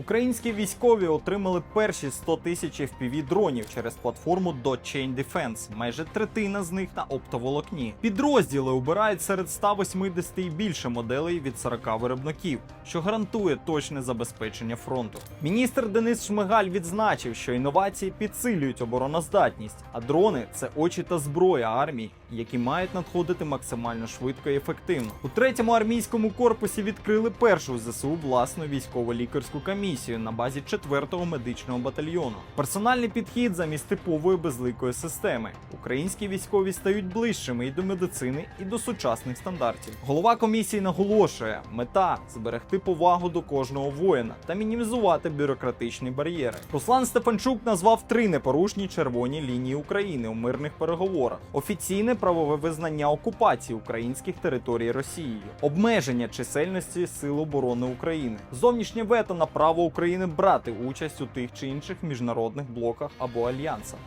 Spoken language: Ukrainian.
Українські військові отримали перші 100 тисяч fpv дронів через платформу Chain Defense. Майже третина з них на оптоволокні. Підрозділи обирають серед 180 і більше моделей від 40 виробників, що гарантує точне забезпечення фронту. Міністр Денис Шмигаль відзначив, що інновації підсилюють обороноздатність, а дрони це очі та зброя армій, які мають надходити максимально швидко і ефективно. У третьому армійському корпусі відкрили першу ЗСУ власну військово-лікарську комісію на базі 4-го медичного батальйону. Персональний підхід замість типової безликої системи. Українські військові стають ближчими і до медицини, і до сучасних стандартів. Голова комісії наголошує: мета зберегти повагу до кожного воїна та мінімізувати бюрократичні бар'єри. Руслан Стефанчук назвав три непорушні червоні лінії України у мирних переговорах: офіційне правове визнання окупації українських територій Росією, обмеження чисельності Сил оборони України, зовнішнє вето на право України брати участь у тих чи інших міжнародних блоках або альянсах.